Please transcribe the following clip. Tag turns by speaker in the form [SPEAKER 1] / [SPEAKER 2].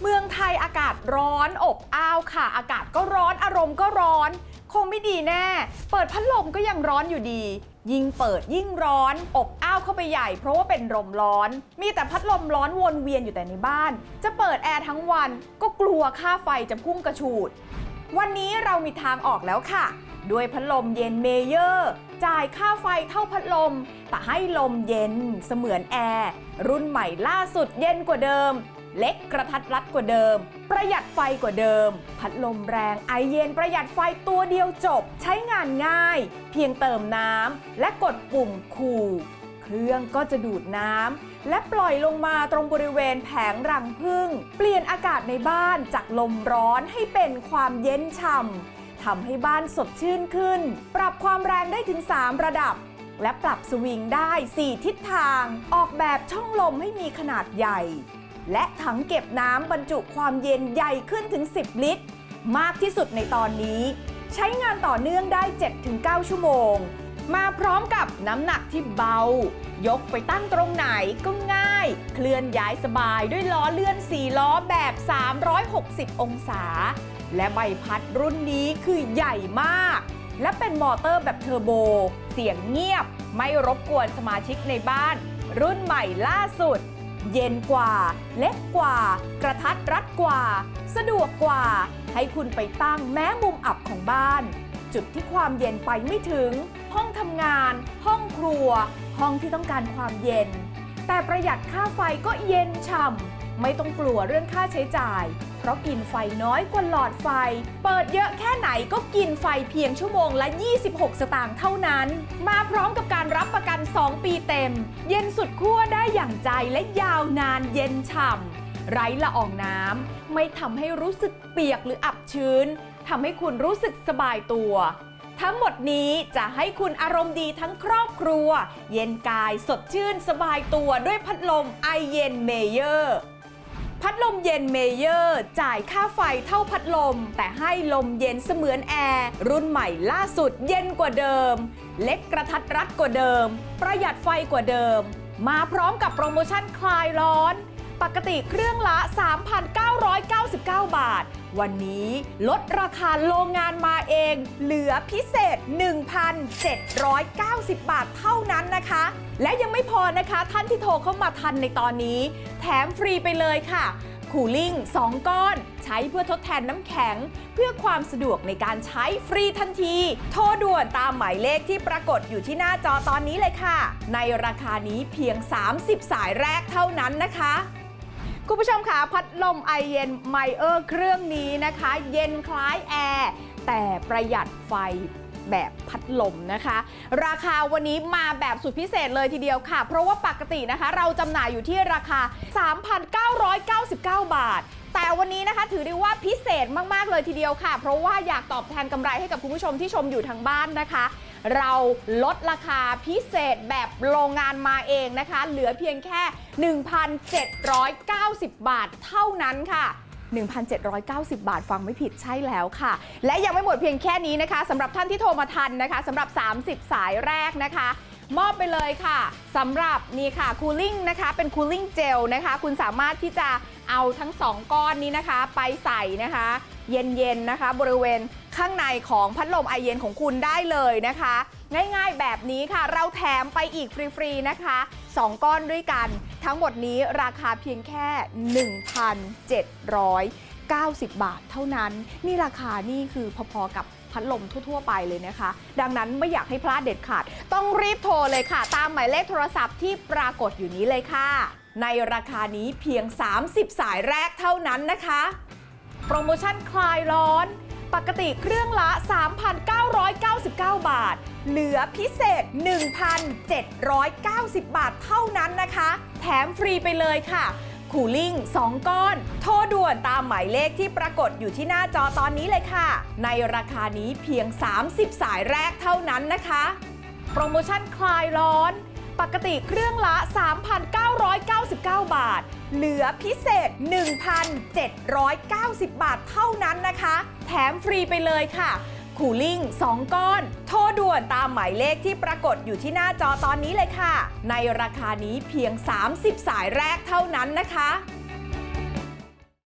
[SPEAKER 1] เมืองไทยอากาศร้อนอบอ้าวค่ะ อากาศก็ร้อนอารมณ์ก็ร้อน คงไม่ดีแน่ เปิดพัดลมก็ยังร้อนอยู่ดี ยิ่งเปิดยิ่งร้อน อบอ้าวเข้าไปใหญ่ เพราะว่าเป็นลมร้อน มีแต่พัดลมร้อนวนเวียนอยู่แต่ในบ้าน จะเปิดแอร์ทั้งวันก็กลัวค่าไฟจะพุ่งกระฉูด วันนี้เรามีทางออกแล้วค่ะ ด้วยพัดลมเย็นเมเยอร์จ่ายค่าไฟเท่าพัดลม แต่ให้ลมเย็นเสมือนแอร์รุ่นใหม่ล่าสุดเย็นกว่าเดิม เล็กกระทัดรัดกว่าเดิม ประหยัดไฟกว่าเดิม พัดลมแรงไอเย็นประหยัดไฟตัวเดียวจบ ใช้งานง่าย เพียงเติมน้ำและกดปุ่มคูลเครื่องก็จะดูดน้ำและปล่อยลงมาตรงบริเวณแผงรังผึ้งเปลี่ยนอากาศในบ้านจากลมร้อนให้เป็นความเย็นฉ่ำทำให้บ้านสดชื่นขึ้น ปรับความแรงได้ถึง 3 ระดับ และปรับสวิงได้ 4 ทิศทาง ออกแบบช่องลมให้มีขนาดใหญ่ และถังเก็บน้ำบรรจุความเย็นใหญ่ขึ้นถึง 10 ลิตร มากที่สุดในตอนนี้ ใช้งานต่อเนื่องได้ 7-9 ชั่วโมง มาพร้อมกับน้ำหนักที่เบา ยกไปตั้งตรงไหนก็ง่าย เคลื่อนย้ายสบายด้วยล้อเลื่อน 4 ล้อแบบ 360 องศา และใบพัดรุ่นนี้คือใหญ่มาก และเป็นมอเตอร์แบบเทอร์โบ เสียงเงียบ ไม่รบกวนสมาชิกในบ้าน รุ่นใหม่ล่าสุด เย็นกว่า เล็กกว่า กระทัดรัดกว่า สะดวกกว่า ให้คุณไปตั้งแม้มุมอับของบ้าน จุดที่ความเย็นไปไม่ถึง ห้องทำงาน ห้องครัว ห้องที่ต้องการความเย็น แต่ประหยัดค่าไฟก็เย็นฉ่ำ ไม่ต้องกลัวเรื่องค่าใช้จ่าย เพราะกินไฟน้อยกว่าหลอดไฟ เปิดเยอะแค่ไหนก็กินไฟเพียงชั่วโมงละ 26 สตางค์เท่านั้น มาพร้อมกับการรับประกัน 2 ปีเต็ม เย็นสุดขั้วได้อย่างใจและยาวนานเย็นฉ่ำไร้ละอองน้ำไม่ทำให้รู้สึกเปียกหรืออับชื้นทำให้คุณรู้สึกสบายตัวทั้งหมดนี้จะให้คุณอารมณ์ดีทั้งครอบครัว เย็นกายสดชื่นสบายตัวด้วยพัดลมไอเย็นเมเยอร์ พัดลมเย็นเมเยอร์จ่ายค่าไฟเท่าพัดลม แต่ให้ลมเย็นเสมือนแอร์ รุ่นใหม่ล่าสุดเย็นกว่าเดิม เล็กกระทัดรัดกว่าเดิม ประหยัดไฟกว่าเดิม มาพร้อมกับโปรโมชั่นคลายร้อน ปกติเครื่องละ 3,999บาท วันนี้ลดราคาโรงงานมาเอง เหลือพิเศษ 1,790 บาทเท่านั้นนะคะ และยังไม่พอนะคะท่านที่โทรเข้ามาทันในตอนนี้ แถมฟรีไปเลยค่ะ คูลิ่ง 2 ก้อน ใช้เพื่อทดแทนน้ำแข็ง เพื่อความสะดวกในการใช้ฟรีทันที โทรด่วนตามหมายเลขที่ปรากฏอยู่ที่หน้าจอตอนนี้เลยค่ะ ในราคานี้เพียง 30 สายแรกเท่านั้นนะคะ คุณผู้ชมคะพัดลมไอเย็นไมเออร์เครื่องนี้นะคะ เย็นคล้ายแอร์แต่ประหยัดไฟแบบพัดลมนะคะ ราคาวันนี้มาแบบสุดพิเศษเลยทีเดียวค่ะ เพราะว่าปกตินะคะ เราจำหน่ายอยู่ที่ราคา 3,999 บาท แต่วันนี้นะคะถือได้ว่าพิเศษมาก ๆ เลยทีเดียวค่ะ เพราะว่าอยากตอบแทนกำไรให้กับคุณผู้ชมที่ชมอยู่ทางบ้านนะคะ เราลดราคาพิเศษแบบโรงงานมาเองนะคะ เหลือเพียงแค่ 1,790 บาทเท่านั้นค่ะ1,790 บาทฟังไม่ผิดใช่แล้วค่ะ และยังไม่หมดเพียงแค่นี้นะคะสำหรับท่านที่โทรมาทันนะคะสำหรับ 30 สายแรกนะคะ มอบไปเลยค่ะสำหรับนี่ค่ะคูลิ่งนะคะเป็นคูลิ่งเจลนะคะ คุณสามารถที่จะเอาทั้ง 2 ก้อนนี้นะคะ ไปใส่นะคะ เย็นๆนะคะ บริเวณข้างในของพัดลมไอเย็นของคุณได้เลยนะคะ ง่ายๆแบบนี้ค่ะ เราแถมไปอีกฟรีๆนะคะ 2 ก้อนด้วยกัน ทั้งหมดนี้ราคาเพียงแค่ 1,790 บาทเท่านั้น นี่ราคานี่คือพอๆกับ พัดลมทั่ว ๆ ไปเลยนะคะ ดังนั้นไม่อยากให้พลาดเด็ดขาด ต้องรีบโทรเลยค่ะ ตามหมายเลขโทรศัพท์ที่ปรากฏอยู่นี้เลยค่ะ ในราคานี้เพียง 30 สายแรกเท่านั้นนะคะ โปรโมชั่นคลายร้อนปกติเครื่องละ 3,999 บาท เหลือพิเศษ 1,790 บาทเท่านั้นนะคะ แถมฟรีไปเลยค่ะ คูลิ่ง 2 ก้อน โทรด่วนตามหมายเลขที่ปรากฏอยู่ที่หน้าจอตอนนี้เลยค่ะ ในราคานี้เพียง 30 สายแรกเท่านั้นนะคะ โปรโมชั่นคลายร้อน ปกติเครื่องละ 3,999 บาท เหลือพิเศษ 1,790 บาทเท่านั้นนะคะ แถมฟรีไปเลยค่ะ คูลิ่ง 2 ก้อน โทรด่วนตามหมายเลขที่ปรากฏอยู่ที่หน้าจอตอนนี้เลยค่ะ ในราคานี้เพียง 30 สายแรกเท่านั้นนะคะ